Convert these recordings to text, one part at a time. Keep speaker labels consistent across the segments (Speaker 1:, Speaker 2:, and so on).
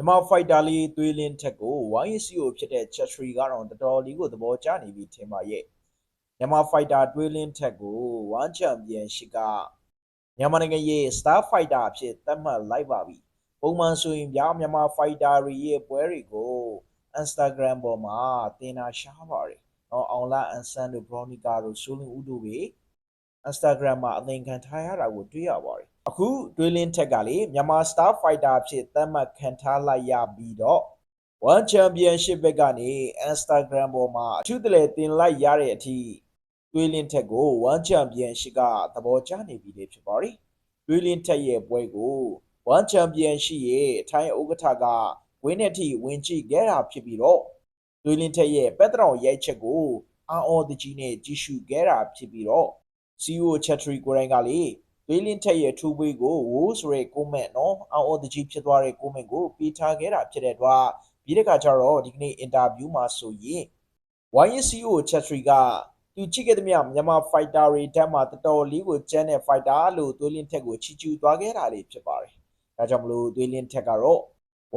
Speaker 1: မြန်မာဖိုက်တာလေးသွေးလင်းထက်ကို YCO ဖြစ်တဲ့ Chatri ကတော့တော်တော်လေးကိုသဘောကျနေပြီထင်ပါရဲ့မြန်မာဖိုက်တာသွေးလင်းထက်ကို One Championship ကမြန်မာနိုင်ငံရဲ့ Star Fighter အဖြစ်သတ်မှတ်လိုက်ပါပြီပုံမှန်ဆိုရင်ဗျာမြန်မာဖိုက်တာတွေရဲ့ပွဲတွေကို Instagram ပေါ်မှာတင်တာရှားပါတယ်။နော်အောင်လာအန်ဆန်တို့ Veronica တို့ဆိုလင်ဦးတို့ပဲ Instagram မှာအသင်ခံထားရတာကိုတွေ့ရပါတယ်။ အခုတွေးလင်းထက်ကလေမြန်မာ Star Fighter အဖြစ်သတ်မှတ်ခံထားလိုက်ရပြီးတော့ One Championship ဘက်ကနေ Instagram ပေါ်မှာအထူးတလဲတင်လိုက်ရတဲ့အထိတွေးလင်းထက်ကို One Championship ကသဘောကျနေပြီလေဖြစ်ပါတယ်။တွေးလင်းထက်ရဲ့ပွဲကို One Championship ရဲ့အထိုင်းဥက္ကဋ္ဌကဝင်းတဲ့အထိဝင်ကြည့်ခဲ့တာဖြစ်ပြီးတော့တွေးလင်းထက်ရဲ့ပက်တရောင်ရိုက်ချက်ကိုအာအော်တကြီးနဲ့ကြည့်ရှုခဲ့တာဖြစ်ပြီးတော့ CEO Chatri ကိုယ်တိုင်ကလေ တွေးလင်းထက်ရဲ့ထူပွေးကိုဝိုးဆိုရဲ comment နော်အာအော်တကြီးဖြစ်သွားတဲ့ comment ကိုပေးထားခဲ့တာဖြစ်တဲ့အတွက်ပြီးတဲ့အခါကျတော့ဒီကနေ့ interview မှာဆိုရင် YCO Chatri ကသူချစ်ခဲ့သမျှမြန်မာ fighter တွေတက်မှာတော်တော်လေးကိုကျန်းတဲ့ fighter လို့သွေးလင်းထက်ကိုချီကျူးသွားခဲ့တာလေးဖြစ်ပါတယ်။ဒါကြောင့်မလို့သွေးလင်းထက်ကတော့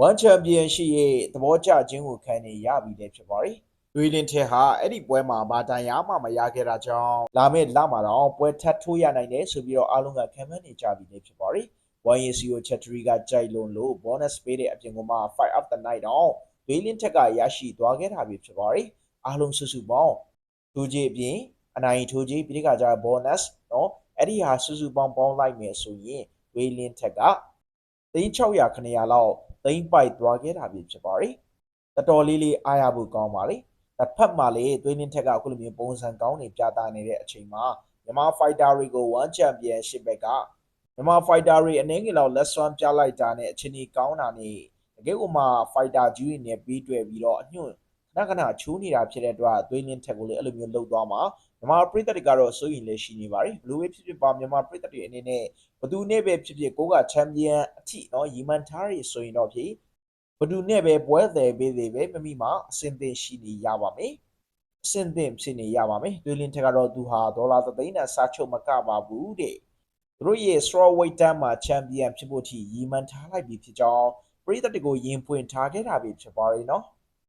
Speaker 1: One Championship ရဲ့သဘောကျခြင်းကိုခံနေရပြီလည်းဖြစ်ပါတယ်။ သွေးလင်းထက်ဟာအဲ့ဒီပွဲမှာဘာတန်ရမှမရခဲ့တာကြောင့်လာမယ့်လမှာတော့ပွဲထပ်ထိုးရနိုင်တယ်ဆိုပြီးတော့အားလုံးကခံမှန်းနေကြပြီလည်းဖြစ်ပါတယ်။ YCO Chatri ကကြိုက်လွန်လို့ bonus ပေးတဲ့အပြင်ကမှ fight up the night တော့သွေးလင်းထက်ကရရှိသွားခဲ့တာပဲဖြစ်ပါတယ်။အားလုံးစုစုပေါင်းထိုးကြီးအပြင်အနိုင်ထိုးကြီးပြီးတဲ့အခါကျတော့ bonus နော်အဲ့ဒီဟာစုစုပေါင်းပေါင်းလိုက်မယ်ဆိုရင်ဝေးလင်းထက်က3600ခဏရလောက်သိမ့်ပိုက်သွားခဲ့တာပဲဖြစ်ပါတယ်တော်တော်လေးလေးအားရဖို့ကောင်းပါလေ တစ်ဖက်မှာလေသွေးနှင်းထက်ကအခုလိုမျိုးပုံစံကောင်းနေပြသနေတဲ့အချိန်မှာမြန်မာဖိုက်တာတွေကို1 Championship ဘက်ကမြန်မာဖိုက်တာတွေအနေငယ်လောက်လက်စွမ်းပြလိုက်တာနဲ့အချိန်ကြီးကောင်းတာနဲ့တကယ်ကိုမှဖိုက်တာကြီးတွေနဲ့ပြီးတွေ့ပြီးတော့အညွန့်ခဏခဏချိုးနေတာဖြစ်တဲ့အတွက်သွေးနှင်းထက်ကိုလေအဲ့လိုမျိုးလှုပ်သွားမှာမြန်မာပြည်သက်တွေကတော့စိုးရိမ်လည်းရှိနေပါတယ်ဘလူးဝေးဖြစ်ဖြစ်ပါမြန်မာပြည်သက်တွေအနေနဲ့ဘသူနဲ့ပဲဖြစ်ဖြစ်ကိုကချန်ပီယံအထိနော်ရီမန်ထားရီဆိုရင်တော့ဖြစ် ဘသူနဲ့ပဲပွဲတယ်ပေးသေးပဲမမိမအစင်သင်ရှိနေရပါမယ်အစင်သင်ဖြစ်နေရပါမယ်ဒွေလင်းထက်ကတော့သူဟာဒေါ်လာသသိန်းနဲ့စားချုပ်မကပါဘူးတဲ့သူတို့ရဲ့ straw weight တန်းမှာ champion ဖြစ်ဖို့ထိရည်မှန်းထားလိုက်ပြီဖြစ်ကြောင်းပရိသတ်တွေကိုယင်ပွင့်ထားခဲ့တာပဲဖြစ်ပါရဲ့နော်